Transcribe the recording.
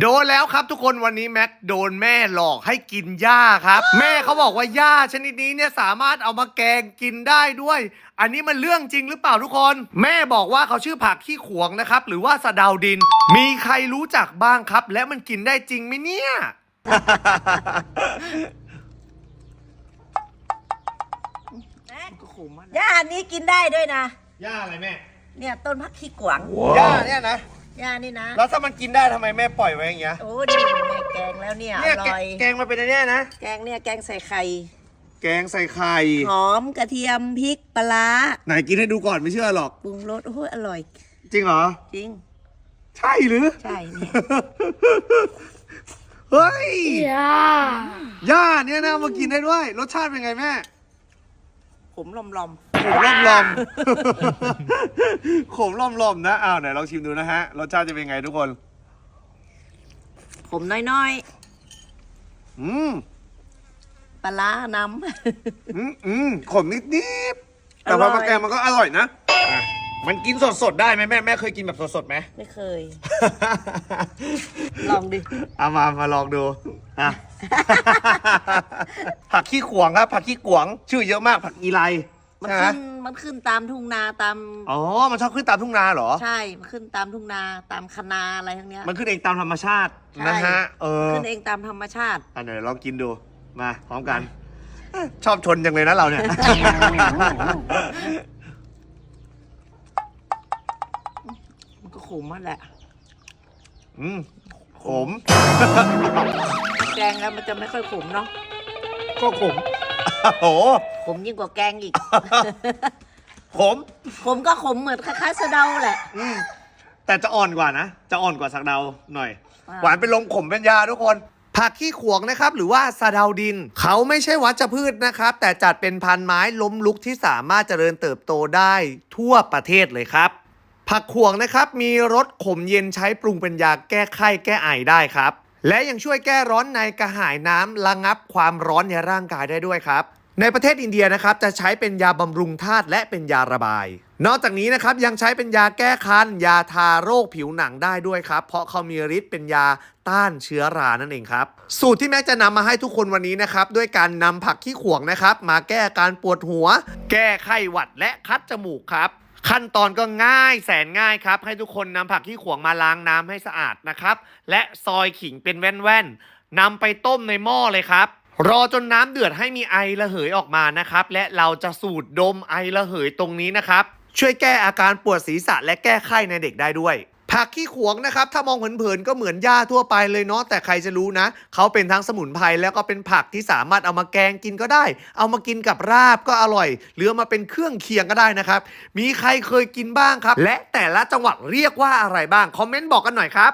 โดนแล้วครับทุกคนวันนี้แม็กโดนแม่หลอกให้กินหญ้าครับ แม่เขาบอกว่าหญ้าชนิดนี้เนี่ยสามารถเอามาแกงกินได้ด้วย อันนี้มันเรื่องจริงหรือเปล่าทุกคน แม่บอกว่าเขาชื่อผักขี้ขวงนะครับ หรือว่าสะเดาดิน มีใครรู้จักบ้างครับ และมันกินได้จริงไหมเนี่ย ก็ขมมากหญ้านี้กินได้ด้วยนะหญ้าอะไรแม่ เนี่ยต้นพักขี้กวางหญ้าเนี่ยนะ หญ้านี่นะ แล้วถ้ามันกินได้ทำไมแม่ปล่อยไว้อย่างเงี้ยโอ้นี่แม่แกงแล้วเนี่ยอเนี่ยร่อย แกงมาเป็นอันเนี้ยนะ แกงเนี่ยแกงใส่ไข่ แกงใส่ไข่ หอมกระเทียมพริกปลาร้าไหนกินให้ดูก่อนไม่เชื่อหรอก ปรุงรสโอ้ยอร่อย จริงเหรอ จริง ใช่หรือ ใช่เนี่ย เฮ้ยหญ้าเนี่ยนะมากินได้ด้วย รสชาติเป็นไงแม่ขมลมลม ขมล่อมลอมขมล่อมลอมนะอ้าวไหนลองชิมดูนะฮะรสชาติจะเป็นไงทุกคนๆขมน้อยอืมๆปลาร้าน้อืมอืมขมนิดนิดๆแต่พอมาแกงมันก็อร่อยนะอะมันกินสดๆได้ไหมแม่แม่เคยกินแบบสดๆไหมำ ไม่เคย ลองดิ เอามามาลองดูอะ ผักขี้ขวงครับ ผักขี้ขวง ชื่อเยอะมากผักอีไล มันใช่ไหมขึ้นมันขึ้นตามทุ่งนาตามอ๋อ มันชอบขึ้นตามทุ่งนาเหรอ ใช่ มันขึ้นตามทุ่งนาตามคะนาอะไรทั้งเนี้ย มันขึ้นเองตามธรรมชาติใช่นะฮะ เออ ขึ้นเองตามธรรมชาติ อันไหนลองกินดู มาพร้อมกัน ชอบชนจังเลยนะเราเนี่ย มันก็ขมนั่นแหละ อืม ขม แกงแล้วมันจะไม่ค่อยขมเนาะ ก็ขมโอ้โห ขมยิ่งกว่าแกงอีก ขม ขมก็ขมเหมือนคล้ายๆสะเดาแหละ อืมแต่จะอ่อนกว่านะ จะอ่อนกว่าสักเดาหน่อย อ่า หวานเป็นลมขมเป็นยาทุกคน ผักขี้ขวงนะครับ หรือว่าสะเดาดิน เขาไม่ใช่วัชพืชนะครับ แต่จัดเป็นพันไม้ล้มลุกที่สามารถเจริญเติบโตได้ทั่วประเทศเลยครับ ผักขวงนะครับมีรสขมเย็นใช้ปรุงเป็นยาแก้ไข้แก้ไอได้ครับ และยังช่วยแก้ร้อนในกระหายน้ำระงับความร้อนในร่างกายได้ด้วยครับ ในประเทศอินเดียนะครับจะใช้เป็นยาบำรุงธาตุและเป็นยาระบาย นอกจากนี้นะครับยังใช้เป็นยาแก้คัน ยาทาโรคผิวหนังได้ด้วยครับ เพราะเขามีฤทธิ์เป็นยาต้านเชื้อรานั่นเองครับ สูตรที่แม็กจะนำมาให้ทุกคนวันนี้นะครับ ด้วยการนำผักขี้ขวงนะครับ มาแก้การปวดหัว แก้ไข้หวัดและคัดจมูกครับขั้นตอนก็ง่ายแสนง่ายครับ ให้ทุกคนนำผักขี้ขวงมาล้างน้ำให้สะอาดนะครับ และซอยขิงเป็นแว่นๆนำไปต้มในหม้อเลยครับ รอจนน้ำเดือดให้มีไอระเหยออกมานะครับ และเราจะสูดดมไอระเหยตรงนี้นะครับ ช่วยแก้อาการปวดศีรษะและแก้ไข้ในเด็กได้ด้วย ผักขี้ขวงนะครับ ถ้ามองเผินๆก็เหมือนหญ้าทั่วไปเลยเนาะแต่ใครจะรู้นะ เขาเป็นทั้งสมุนไพรแล้วก็เป็นผักที่สามารถเอามาแกงกินก็ได้ เอามากินกับราบก็อร่อย หรือมาเป็นเครื่องเคียงก็ได้นะครับ มีใครเคยกินบ้างครับ และแต่ละจังหวัดเรียกว่าอะไรบ้างคอมเมนต์บอกกันหน่อยครับ